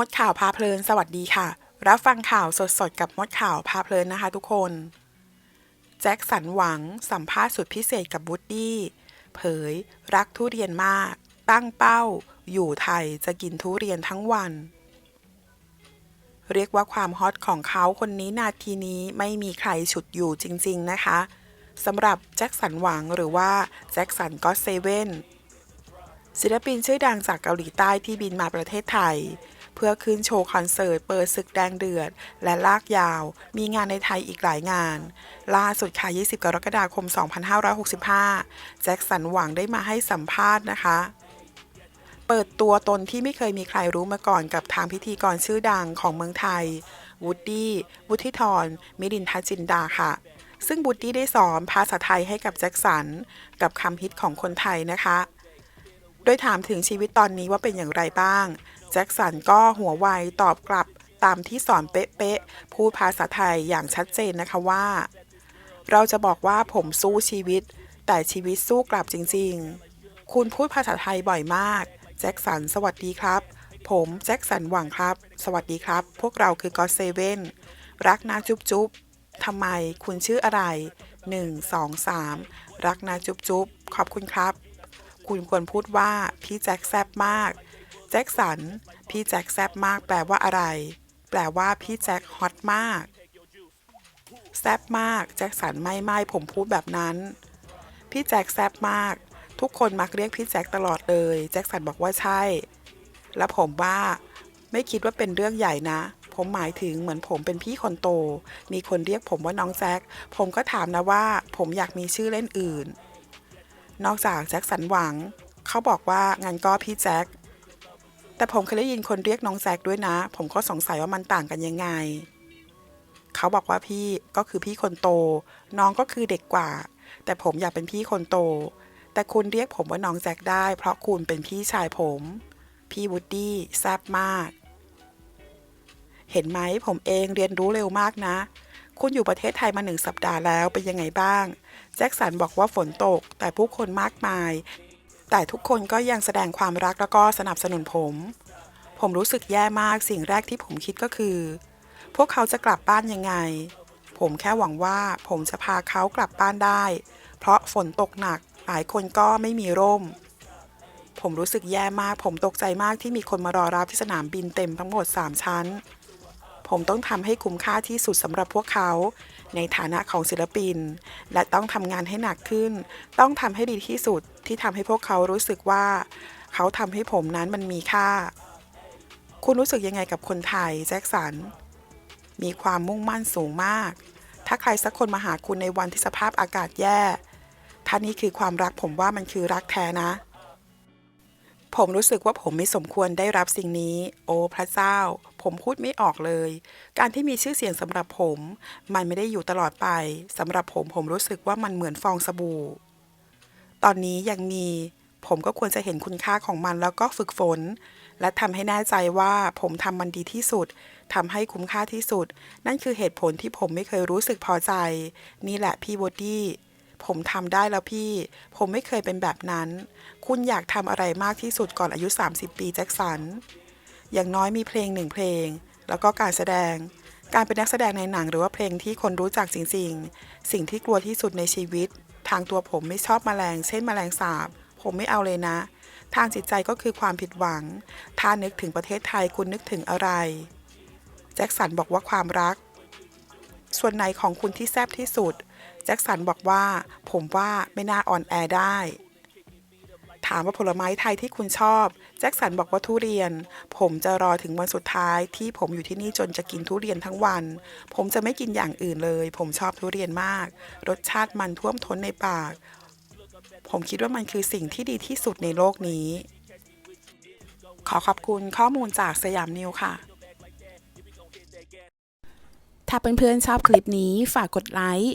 มดข่าวพาเพลิน สวัสดีค่ะ รับฟังข่าวสดๆ กับมดข่าวพาเพลินนะคะทุกคน แจ็คสันหวัง สัมภาษณ์สุดพิเศษกับบูดดี้ เผย รักทุเรียนมาก ตั้งเป้า อยู่ไทยจะกินทุเรียนทั้งวัน เรียกว่าความฮอตของเขาคนนี้นาทีนี้ไม่มีใครฉุดอยู่จริงๆนะคะสำหรับแจ็คสันหวังหรือว่าแจ็คสันก็เซเว่นศิลปินชื่อดังจากเกาหลีใต้ที่บินมาประเทศไทย พื่อขึ้นโชว์คอนเสิร์ตเปิดศึกแดงเดือด และลากยาว มีงานในไทยอีกหลายงาน ล่าสุดค่ะ 20 กรกฎาคม 2565 แจ็คสันหวังได้มาให้สัมภาษณ์นะคะเปิดตัวตนที่ไม่เคยมีใครรู้มาก่อนกับทางพิธีกรชื่อดังของเมืองไทย วูดดี้ วุฒิธร มิรินทจินดาค่ะ ซึ่งวูดดี้ได้สอนภาษาไทยให้กับแจ็คสัน กับคำฮิตของคนไทยนะคะ โดยถามถึงชีวิตตอนนี้ว่าเป็นอย่างไรบ้าง แจ็คสันก็หัวไวตอบกลับตามที่สอนเป๊ะๆ พูดภาษาไทยอย่างชัดเจนนะคะว่า เราจะบอกว่าผมสู้ชีวิต แต่ชีวิตสู้กลับจริงๆ คุณพูดภาษาไทยบ่อยมาก แจ็คสันสวัสดีครับ ผมแจ็คสันหวังครับ สวัสดีครับ พวกเราคือก็เซเว่นรักนะจุ๊บจุ๊บทำไมคุณชื่ออะไร 1 2 3 รักนะจุ๊บจุ๊บขอบคุณครับ คุณควรพูดว่าพี่แจ็คแซบมาก แจ็คสัน พี่แจ็คแซบมาก แปลว่าอะไร แปลว่าพี่แจ็คฮอตมาก แซบมาก แจ็คสันไม่ไม่ผมพูดแบบนั้น พี่แจ็คแซบมาก ทุกคนมักเรียกพี่แจ็คตลอดเลย แจ็คสันบอกว่าใช่ แล้วผมว่า ไม่คิดว่าเป็นเรื่องใหญ่นะผมหมายถึงเหมือนผมเป็นพี่คนโต มีคนเรียกผมว่าน้องแจ็ค ผมก็ถามนะว่า ผมอยากมีชื่อเล่นอื่น นอกจากแจ็คสันหวัง เขาบอกว่างั้นก็พี่แจ็ค แต่ผมเคยได้ยินคนเรียกน้องแจ็คด้วยนะ ผมก็สงสัยว่ามันต่างกันยังไง เขาบอกว่าพี่ก็คือพี่คนโต น้องก็คือเด็กกว่า แต่ผมอยากเป็นพี่คนโต แต่คุณเรียกผมว่าน้องแจ็คได้ เพราะคุณเป็นพี่ชายผม พี่วูดดี้แซบมาก เห็นไหมผมเองเรียนรู้เร็วมากนะ คุณอยู่ประเทศไทยมาหนึ่งสัปดาห์แล้วเป็นยังไงบ้าง แจ็คสันบอกว่าฝนตก แต่ผู้คนมากมาย แต่ทุกคนก็ยังแสดงความรักแล้วก็สนับสนุนผม ผมรู้สึกแย่มากสิ่งแรกที่ผมคิดก็คือ พวกเขาจะกลับบ้านยังไง ผมแค่หวังว่าผมจะพาเขากลับบ้านได้ เพราะฝนตกหนักหลายคนก็ไม่มีร่ม ผมรู้สึกแย่มาก ผมตกใจมากที่มีคนมารอรับที่สนามบินเต็มทั้งหมด 3 ชั้น ผมต้องทำให้คุ้มค่าที่สุดสำหรับพวกเขา ในฐานะของศิลปิน และต้องทำงานให้หนักขึ้น ต้องทำให้ดีที่สุดที่ทำให้พวกเขารู้สึกว่า เขาทำให้ผมนั้นมันมีค่า คุณรู้สึกยังไงกับคนไทยแจ็คสัน มีความมุ่งมั่นสูงมาก ถ้าใครสักคนมาหาคุณในวันที่สภาพอากาศแย่ถ้านี่คือความรักผมว่ามันคือรักแท้นะ ผมรู้สึกว่าผมไม่สมควรได้รับสิ่งนี้ โอ้พระเจ้า ผมพูดไม่ออกเลย การที่มีชื่อเสียงสำหรับผม มันไม่ได้อยู่ตลอดไปสำหรับผมผมรู้สึกว่ามันเหมือนฟองสบู่ ตอนนี้ยังมี ผมก็ควรจะเห็นคุณค่าของมันแล้วก็ฝึกฝน และทำให้แน่ใจว่าผมทำมันดีที่สุดทำให้คุ้มค่าที่สุด นั่นคือเหตุผลที่ผมไม่เคยรู้สึกพอใจ นี่แหละพี่บอดี้ ผมทำได้แล้วพี่ ผมไม่เคยเป็นแบบนั้น คุณอยากทำอะไรมากที่สุดก่อนอายุ 30 ปีแจ็คสัน อย่างน้อยมีเพลงหนึ่งเพลง แล้วก็การแสดง การเป็นนักแสดงในหนังหรือว่าเพลงที่คนรู้จักจริงๆ สิ่งที่กลัวที่สุดในชีวิต ทางตัวผมไม่ชอบแมลง เช่นแมลงสาบ ผมไม่เอาเลยนะ ทางจิตใจก็คือความผิดหวัง ถ้านึกถึงประเทศไทยคุณนึกถึงอะไร แจ็คสันบอกว่าความรัก ส่วนไหนของคุณที่แซบที่สุด แจ็คสันบอกว่า ผมว่าไม่น่าออนแอได้ ถามว่าผลไม้ไทยที่คุณชอบ แจ็คสันบอกว่าทุเรียน ผมจะรอถึงวันสุดท้ายที่ผมอยู่ที่นี่จนจะกินทุเรียนทั้งวัน ผมจะไม่กินอย่างอื่นเลย ผมชอบทุเรียนมาก รสชาติมันท่วมท้นในปาก ผมคิดว่ามันคือสิ่งที่ดีที่สุดในโลกนี้ ขอขอบคุณข้อมูลจากสยามนิวค่ะถ้าเพื่อนๆชอบคลิปนี้ฝากกดไลค์